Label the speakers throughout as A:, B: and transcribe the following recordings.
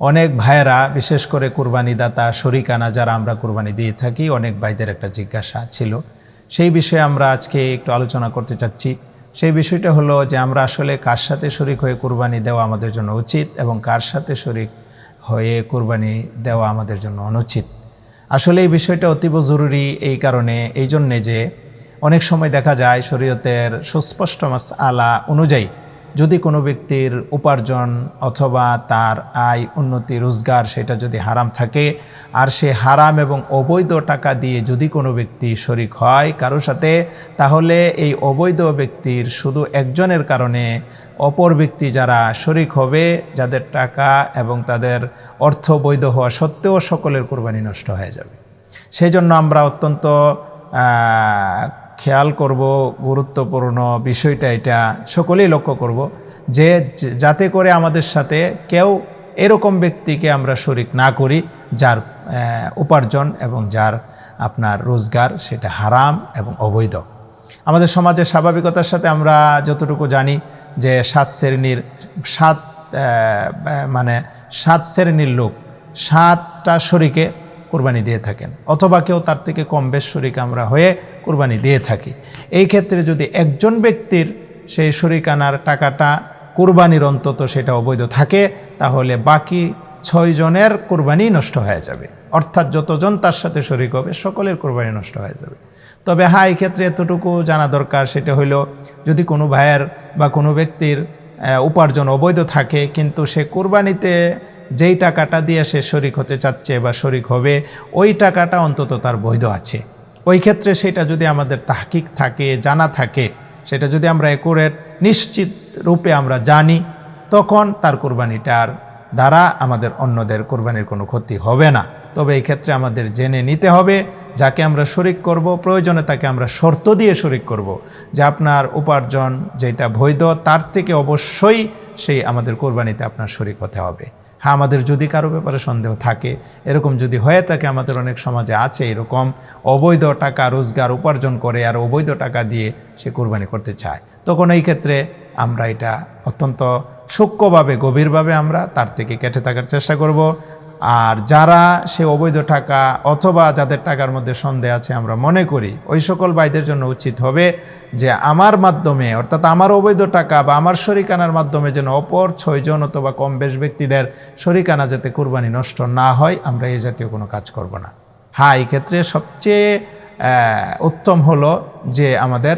A: অনেক ভাইয়েরা, বিশেষ করে কুরবানি দাতা শরিকানা যারা আমরা কুরবানি দিয়ে থাকি, অনেক ভাইদের একটা জিজ্ঞাসা ছিল। সেই বিষয়ে আমরা আজকে একটু আলোচনা করতে চাচ্ছি। সেই বিষয়টা হলো যে আমরা আসলে কার সাথে শরিক হয়ে কুরবানি দেওয়া আমাদের জন্য উচিত এবং কার সাথে শরিক হয়ে কুরবানি দেওয়া আমাদের জন্য অনুচিত? আসলে এই বিষয়টা অতীব জরুরি এই কারণে, এই জন্যে যে অনেক সময় দেখা যায় শরীয়তের সুস্পষ্ট মাস আলা অনুযায়ী যদি কোনো ব্যক্তির উপার্জন অথবা তার আয়, উন্নতি, রোজগার সেটা যদি হারাম থাকে, আর সে হারাম এবং অবৈধ টাকা দিয়ে যদি কোনো ব্যক্তি শরিক হয় কারোর সাথে, তাহলে এই অবৈধ ব্যক্তির শুধু একজনের কারণে অপর ব্যক্তি যারা শরিক হবে, যাদের টাকা এবং তাদের অর্থ বৈধ হওয়া সত্ত্বেও সকলের কোরবানি নষ্ট হয়ে যাবে। সেই জন্য আমরা অত্যন্ত খেয়াল করব, গুরুত্বপূর্ণ বিষয়টা এটা, সকলেই লক্ষ্য করব যে যাতে করে আমাদের সাথে কেউ এরকম ব্যক্তিকে আমরা শরিক না করি, যার উপার্জন এবং যার আপনার রোজগার সেটা হারাম এবং অবৈধ। আমাদের সমাজের স্বাভাবিকতার সাথে আমরা যতটুকু জানি যে সাত শ্রেণির, সাত মানে সাত শ্রেণির লোক সাতটা শরিকে কোরবানি দিয়ে থাকেন। অথবা কেউ তার থেকে কম বেশ শরিক আমরা হয়ে কোরবানি দিয়ে থাকি। এই ক্ষেত্রে যদি একজন ব্যক্তির সেই শরিকানার টাকাটা কোরবানির অন্তত সেটা অবৈধ থাকে, তাহলে বাকি ছয়জনের কোরবানি নষ্ট হয়ে যাবে। অর্থাৎ যতজন তার সাথে শরিক হবে, সকলের কোরবানি নষ্ট হয়ে যাবে। তবে হ্যাঁ এই ক্ষেত্রে এতটুকু জানা দরকার, সেটা হইল যদি কোনো ভাইয়ের বা কোনো ব্যক্তির উপার্জন অবৈধ থাকে, কিন্তু সে কোরবানিতে যেই টাকাটা দিয়ে সে শরিক হতে চাচ্ছে বা শরিক হবে, ওই টাকাটা অন্তত তার বৈধ আছে। ওই ক্ষেত্রে সেটা যদি আমাদের তাহকিক থাকে, জানা থাকে, সেটা যদি আমরা একুরেট নিশ্চিত রূপে আমরা জানি, তখন তার কোরবানিটার দ্বারা আমাদের অন্যদের কোরবানির কোনো ক্ষতি হবে না। তবে এই ক্ষেত্রে আমাদের জেনে নিতে হবে, যাকে আমরা শরিক করব, প্রয়োজনে তাকে আমরা শর্ত দিয়ে শরিক করব যে আপনার উপার্জন যেটা বৈধ, তার থেকে অবশ্যই সেই আমাদের কোরবানিতে আপনার শরিক হতে হবে। হ্যাঁ আমাদের যদি কারও ব্যাপারে সন্দেহ থাকে, এরকম যদি হয়ে থাকে, আমাদের অনেক সমাজে আছে এরকম, অবৈধ টাকা রোজগার উপার্জন করে আর অবৈধ টাকা দিয়ে সে কোরবানি করতে চায়, তখন এই ক্ষেত্রে আমরা এটা অত্যন্ত সূক্ষ্মভাবে, গভীরভাবে আমরা তার থেকে কেটে থাকার চেষ্টা করব। আর যারা সে অবৈধ টাকা অথবা যাদের টাকার মধ্যে সন্দেহ আছে আমরা মনে করি, ওই সকল ভাইদের জন্য উচিত হবে যে আমার মাধ্যমে, অর্থাৎ আমার অবৈধ টাকা বা আমার শরিকানার মাধ্যমে যেন অপর ছয়জন অথবা কম বেশ ব্যক্তিদের শরিকানা যাতে কোরবানি নষ্ট না হয়, আমরা এই জাতীয় কোনো কাজ করব না। হ্যাঁ এই ক্ষেত্রে সবচেয়ে উত্তম হলো যে আমাদের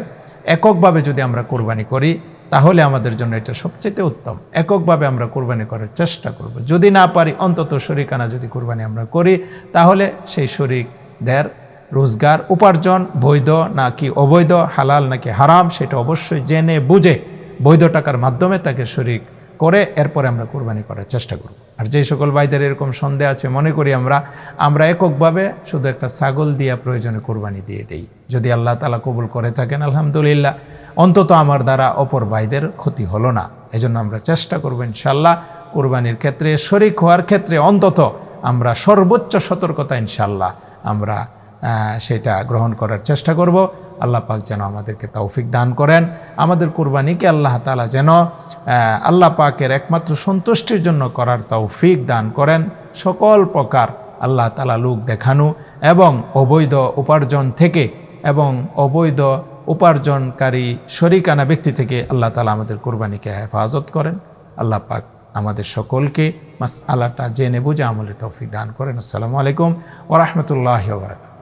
A: এককভাবে যদি আমরা কোরবানি করি তাহলে আমাদের জন্য এটা সবচেয়ে উত্তম। এককভাবে আমরা কোরবানি করার চেষ্টা করব। যদি না পারি, অন্তত শরিকানা যদি কোরবানি আমরা করি, তাহলে সেই শরিকদের রোজগার, উপার্জন, বৈধ নাকি অবৈধ, হালাল নাকি হারাম, সেটা অবশ্যই জেনে বুঝে বৈধ টাকার মাধ্যমে তাকে শরিক করে এরপরে আমরা কোরবানি করার চেষ্টা করব। আর যে সকল ভাইদের এরকম সন্দেহ আছে, মনে করি আমরা আমরা এককভাবে শুধু একটা ছাগল দিয়া প্রয়োজনে কোরবানি দিয়ে দেই। যদি আল্লাহ তালা কবুল করে থাকেন, আলহামদুলিল্লাহ। অন্তত আমার দ্বারা অপর ভাইদের ক্ষতি হলো না। এজন্য আমরা চেষ্টা করব ইনশাল্লাহ কোরবানির ক্ষেত্রে, শরিক হওয়ার ক্ষেত্রে অন্তত আমরা সর্বোচ্চ সতর্কতা ইনশাল্লাহ আমরা সেটা গ্রহণ করার চেষ্টা করব। আল্লাহ পাক যেন আমাদেরকে তৌফিক দান করেন। আমাদের কোরবানিকে আল্লাহ তালা যেন আল্লাহ পাকের একমাত্র সন্তুষ্টির জন্য করার তৌফিক দান করেন। সকল প্রকার আল্লাহ তালা লোক দেখানো এবং অবৈধ উপার্জন থেকে এবং অবৈধ উপার্জনকারী শরিকানা ব্যক্তি থেকে আল্লাহ তালা আমাদের কোরবানিকে হেফাজত করেন। আল্লাহ পাক আমাদের সকলকে মাস আল্লাহটা জেনে বুঝে আমলের তৌফিক দান করেন। আসসালামু আলাইকুম ওরহমতুল্লাহ বারকাত